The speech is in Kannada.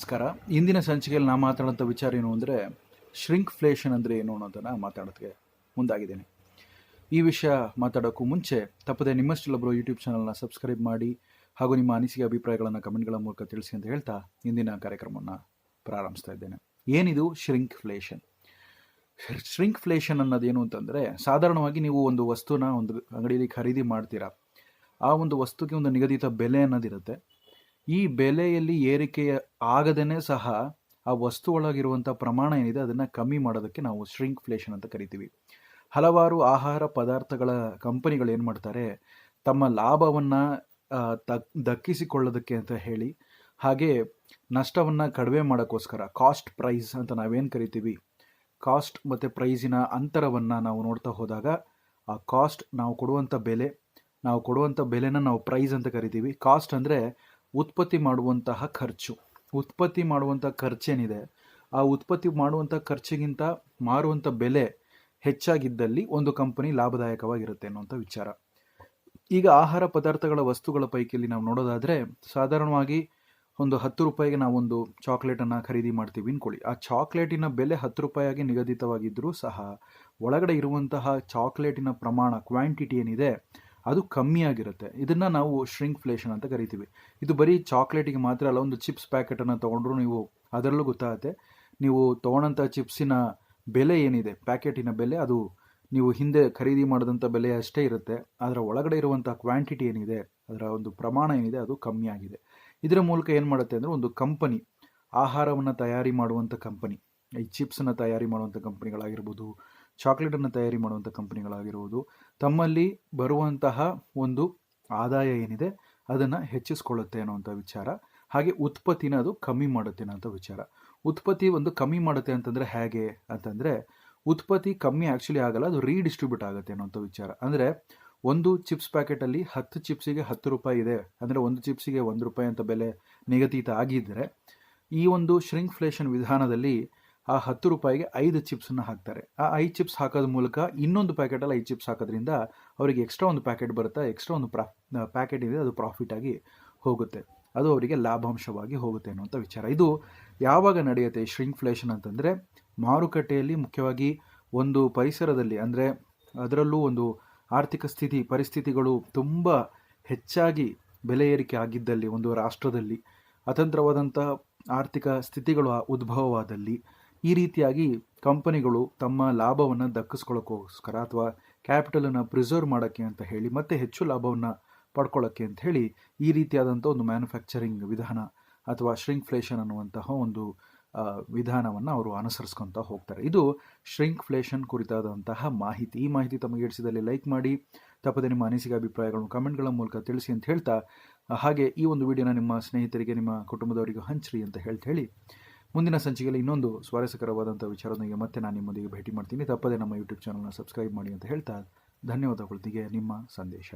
ನಮಸ್ಕಾರ. ಇಂದಿನ ಸಂಚಿಕೆಯಲ್ಲಿ ನಾ ಮಾತಾಡೋಂಥ ವಿಚಾರ ಏನು ಅಂದರೆ ಫ್ಲೇಷನ್ ಅಂದರೆ ಏನು ಅನ್ನೋದನ್ನು ಮಾತಾಡೋದಕ್ಕೆ ಮುಂದಾಗಿದ್ದೇನೆ. ಈ ವಿಷಯ ಮಾತಾಡೋಕ್ಕೂ ಮುಂಚೆ ತಪ್ಪದೆ ನಿಮ್ಮಷ್ಟಲ್ಲೊಬ್ಬರು ಯೂಟ್ಯೂಬ್ ಚಾನಲ್ನ ಸಬ್ಸ್ಕ್ರೈಬ್ ಮಾಡಿ ಹಾಗೂ ನಿಮ್ಮ ಅನಿಸಿಕೆ ಅಭಿಪ್ರಾಯಗಳನ್ನು ಕಮೆಂಟ್ಗಳ ಮೂಲಕ ತಿಳಿಸಿ ಅಂತ ಹೇಳ್ತಾ ಇಂದಿನ ಕಾರ್ಯಕ್ರಮವನ್ನು ಪ್ರಾರಂಭಿಸ್ತಾ ಇದ್ದೇನೆ. ಏನಿದು ಫ್ಲೇಷನ್ ಫ್ಲೇಷನ್ ಅನ್ನೋದೇನು ಅಂತಂದರೆ ಸಾಧಾರಣವಾಗಿ ನೀವು ಒಂದು ವಸ್ತುನ ಒಂದು ಅಂಗಡಿಯಲ್ಲಿ ಖರೀದಿ ಮಾಡ್ತೀರಾ. ಆ ಒಂದು ವಸ್ತುಗೆ ಒಂದು ನಿಗದಿತ ಬೆಲೆ ಅನ್ನೋದಿರುತ್ತೆ. ಈ ಬೆಲೆಯಲ್ಲಿ ಏರಿಕೆ ಆಗದೇ ಸಹ ಆ ವಸ್ತು ಒಳಗಿರುವಂಥ ಪ್ರಮಾಣ ಏನಿದೆ ಅದನ್ನು ಕಮ್ಮಿ ಮಾಡೋದಕ್ಕೆ ನಾವು ಫ್ಲೇಷನ್ ಅಂತ ಕರಿತೀವಿ. ಹಲವಾರು ಆಹಾರ ಪದಾರ್ಥಗಳ ಕಂಪನಿಗಳು ಏನು ಮಾಡ್ತಾರೆ, ತಮ್ಮ ಲಾಭವನ್ನು ದಕ್ಕಿಸಿಕೊಳ್ಳೋದಕ್ಕೆ ಅಂತ ಹೇಳಿ, ಹಾಗೆ ನಷ್ಟವನ್ನು ಕಡಿಮೆ ಮಾಡೋಕ್ಕೋಸ್ಕರ ಕಾಸ್ಟ್ ಪ್ರೈಸ್ ಅಂತ ನಾವೇನು ಕರಿತೀವಿ ಕಾಸ್ಟ್ ಮತ್ತು ಪ್ರೈಸಿನ ಅಂತರವನ್ನು ನಾವು ನೋಡ್ತಾ ಹೋದಾಗ, ಆ ಕಾಸ್ಟ್ ನಾವು ಕೊಡುವಂಥ ಬೆಲೆ, ನಾವು ಕೊಡುವಂಥ ಬೆಲೆನ ನಾವು ಪ್ರೈಸ್ ಅಂತ ಕರಿತೀವಿ. ಕಾಸ್ಟ್ ಅಂದರೆ ಉತ್ಪತ್ತಿ ಮಾಡುವಂತಹ ಖರ್ಚು. ಉತ್ಪತ್ತಿ ಮಾಡುವಂಥ ಖರ್ಚೇನಿದೆ, ಆ ಉತ್ಪತ್ತಿ ಮಾಡುವಂಥ ಖರ್ಚಿಗಿಂತ ಮಾರುವಂಥ ಬೆಲೆ ಹೆಚ್ಚಾಗಿದ್ದಲ್ಲಿ ಒಂದು ಕಂಪನಿ ಲಾಭದಾಯಕವಾಗಿರುತ್ತೆ ಅನ್ನುವಂಥ ವಿಚಾರ. ಈಗ ಆಹಾರ ಪದಾರ್ಥಗಳ ವಸ್ತುಗಳ ಪೈಕಿಯಲ್ಲಿ ನಾವು ನೋಡೋದಾದರೆ, ಸಾಧಾರಣವಾಗಿ ಒಂದು ಹತ್ತು ರೂಪಾಯಿಗೆ ನಾವೊಂದು ಚಾಕ್ಲೇಟನ್ನು ಖರೀದಿ ಮಾಡ್ತೀವಿ ಅನ್ಕೊಳ್ಳಿ. ಆ ಚಾಕ್ಲೇಟಿನ ಬೆಲೆ ಹತ್ತು ರೂಪಾಯಿಯಾಗಿ ನಿಗದಿತವಾಗಿದ್ದರೂ ಸಹ, ಒಳಗಡೆ ಇರುವಂತಹ ಚಾಕ್ಲೇಟಿನ ಪ್ರಮಾಣ ಕ್ವಾಂಟಿಟಿ ಏನಿದೆ ಅದು ಕಮ್ಮಿ ಆಗಿರುತ್ತೆ. ಇದನ್ನು ನಾವು ಫ್ಲೇಷನ್ ಅಂತ ಕರಿತೀವಿ. ಇದು ಬರೀ ಚಾಕ್ಲೇಟಿಗೆ ಮಾತ್ರ ಅಲ್ಲ, ಒಂದು ಚಿಪ್ಸ್ ಪ್ಯಾಕೆಟನ್ನು ತೊಗೊಂಡ್ರು ನೀವು ಅದರಲ್ಲೂ ಗೊತ್ತಾಗುತ್ತೆ. ನೀವು ತೊಗೊಂಡಂಥ ಚಿಪ್ಸಿನ ಬೆಲೆ ಏನಿದೆ? ಪ್ಯಾಕೆಟಿನ ಬೆಲೆ, ಅದು ನೀವು ಹಿಂದೆ ಖರೀದಿ ಮಾಡಿದಂಥ ಬೆಲೆ ಅಷ್ಟೇ ಇರುತ್ತೆ. ಅದರ ಒಳಗಡೆ ಇರುವಂಥ ಕ್ವಾಂಟಿಟಿ ಏನಿದೆ, ಅದರ ಒಂದು ಪ್ರಮಾಣ ಏನಿದೆ, ಅದು ಕಮ್ಮಿ ಆಗಿದೆ. ಇದರ ಮೂಲಕ ಏನು ಮಾಡುತ್ತೆ ಅಂದರೆ, ಒಂದು ಕಂಪನಿ ಆಹಾರವನ್ನು ತಯಾರಿ ಮಾಡುವಂಥ ಕಂಪನಿ ಈ ಚಿಪ್ಸನ್ನು ತಯಾರಿ ಮಾಡುವಂಥ ಕಂಪನಿಗಳಾಗಿರ್ಬೋದು ಚಾಕ್ಲೇಟನ್ನು ತಯಾರಿ ಮಾಡುವಂಥ ಕಂಪನಿಗಳಾಗಿರುವುದು ತಮ್ಮಲ್ಲಿ ಬರುವಂತಹ ಒಂದು ಆದಾಯ ಏನಿದೆ, ಅದನ್ನು ಹೆಚ್ಚಿಸ್ಕೊಳ್ಳುತ್ತೆ ಅನ್ನೋವಂಥ ವಿಚಾರ. ಹಾಗೆ ಉತ್ಪತ್ತಿನ ಅದು ಕಮ್ಮಿ ಮಾಡುತ್ತೆ ಅನ್ನೋಂಥ ವಿಚಾರ. ಉತ್ಪತ್ತಿ ಒಂದು ಕಮ್ಮಿ ಮಾಡುತ್ತೆ ಅಂತಂದರೆ ಹೇಗೆ ಅಂತಂದರೆ, ಉತ್ಪತ್ತಿ ಕಮ್ಮಿ ಆ್ಯಕ್ಚುಲಿ ಆಗಲ್ಲ, ಅದು ರೀಡಿಸ್ಟ್ರಿಬ್ಯೂಟ್ ಆಗುತ್ತೆ ಅನ್ನೋಂಥ ವಿಚಾರ. ಅಂದರೆ ಒಂದು ಚಿಪ್ಸ್ ಪ್ಯಾಕೆಟಲ್ಲಿ ಹತ್ತು ಚಿಪ್ಸಿಗೆ ಹತ್ತು ರೂಪಾಯಿ ಇದೆ, ಅಂದರೆ ಒಂದು ಚಿಪ್ಸಿಗೆ ಒಂದು ರೂಪಾಯಿ ಅಂತ ಬೆಲೆ ನಿಗದಿತ ಆಗಿದ್ದರೆ, ಈ ಒಂದು ಫ್ಲೇಷನ್ ವಿಧಾನದಲ್ಲಿ ಆ ಹತ್ತು ರೂಪಾಯಿಗೆ ಐದು ಚಿಪ್ಸನ್ನು ಹಾಕ್ತಾರೆ. ಆ ಐದು ಚಿಪ್ಸ್ ಹಾಕೋದ ಮೂಲಕ ಇನ್ನೊಂದು ಪ್ಯಾಕೆಟಲ್ಲಿ ಐದು ಚಿಪ್ಸ್ ಹಾಕೋದ್ರಿಂದ ಅವರಿಗೆ ಎಕ್ಸ್ಟ್ರಾ ಒಂದು ಪ್ಯಾಕೆಟ್ ಬರುತ್ತೆ, ಎಕ್ಸ್ಟ್ರಾ ಒಂದು ಪ್ರಾ ಪ್ಯಾಕೆಟ್ ಇದೆ ಅದು ಪ್ರಾಫಿಟ್ ಆಗಿ ಹೋಗುತ್ತೆ. ಅದು ಅವರಿಗೆ ಲಾಭಾಂಶವಾಗಿ ಹೋಗುತ್ತೆ ಅನ್ನುವಂಥ ವಿಚಾರ. ಇದು ಯಾವಾಗ ನಡೆಯುತ್ತೆ ಫ್ಲೇಷನ್ ಅಂತಂದರೆ ಮಾರುಕಟ್ಟೆಯಲ್ಲಿ ಮುಖ್ಯವಾಗಿ ಒಂದು ಪರಿಸರದಲ್ಲಿ ಅಂದರೆ ಅದರಲ್ಲೂ ಒಂದು ಆರ್ಥಿಕ ಸ್ಥಿತಿ, ಪರಿಸ್ಥಿತಿಗಳು ತುಂಬ ಹೆಚ್ಚಾಗಿ ಬೆಲೆ ಏರಿಕೆ ಆಗಿದ್ದಲ್ಲಿ ಒಂದು ರಾಷ್ಟ್ರದಲ್ಲಿ, ಅತಂತ್ರವಾದಂಥ ಆರ್ಥಿಕ ಸ್ಥಿತಿಗಳು ಉದ್ಭವವಾದಲ್ಲಿ ಈ ರೀತಿಯಾಗಿ ಕಂಪನಿಗಳು ತಮ್ಮ ಲಾಭವನ್ನು ದಕ್ಕಿಸ್ಕೊಳ್ಳೋಕ್ಕೋಸ್ಕರ ಅಥವಾ ಕ್ಯಾಪಿಟಲನ್ನು ಪ್ರಿಸರ್ವ್ ಮಾಡೋಕ್ಕೆ ಅಂತ ಹೇಳಿ ಮತ್ತೆ ಹೆಚ್ಚು ಲಾಭವನ್ನು ಪಡ್ಕೊಳ್ಳೋಕ್ಕೆ ಅಂತ ಹೇಳಿ ಈ ರೀತಿಯಾದಂಥ ಒಂದು ಮ್ಯಾನುಫ್ಯಾಕ್ಚರಿಂಗ್ ವಿಧಾನ ಅಥವಾ ಫ್ಲೇಷನ್ ಅನ್ನುವಂತಹ ಒಂದು ವಿಧಾನವನ್ನು ಅವರು ಅನುಸರಿಸ್ಕೊತಾ ಹೋಗ್ತಾರೆ. ಇದು ಫ್ಲೇಷನ್ ಕುರಿತಾದಂತಹ ಮಾಹಿತಿ. ಈ ಮಾಹಿತಿ ತಮಗೆ ಇಡಿಸಿದಲ್ಲಿ ಲೈಕ್ ಮಾಡಿ, ತಪ್ಪದೆ ನಿಮ್ಮ ಅನಿಸಿಕೆ, ಅಭಿಪ್ರಾಯಗಳನ್ನು ಕಮೆಂಟ್ಗಳ ಮೂಲಕ ತಿಳಿಸಿ ಅಂತ ಹೇಳ್ತಾ, ಹಾಗೆ ಈ ಒಂದು ವಿಡಿಯೋನ ನಿಮ್ಮ ಸ್ನೇಹಿತರಿಗೆ, ನಿಮ್ಮ ಕುಟುಂಬದವರಿಗೂ ಹಂಚ್ರಿ ಅಂತ ಹೇಳ್ತಾ ಹೇಳಿ ಮುಂದಿನ ಸಂಚಿಕೆಯಲ್ಲಿ ಇನ್ನೊಂದು ಸ್ವಾರಸ್ಯಕರವಾದಂಥ ವಿಚಾರದೊಂದಿಗೆ ಮತ್ತೆ ನಾನು ನಿಮ್ಮೊಂದಿಗೆ ಭೇಟಿ ಮಾಡ್ತೀನಿ. ತಪ್ಪದೇ ನಮ್ಮ ಯೂಟ್ಯೂಬ್ ಚಾನಲ್ನ ಸಬ್ಸ್ಕ್ರೈಬ್ ಮಾಡಿ ಅಂತ ಹೇಳ್ತಾ ಧನ್ಯವಾದಗಳೊಂದಿಗೆ ನಿಮ್ಮ ಸಂದೇಶ.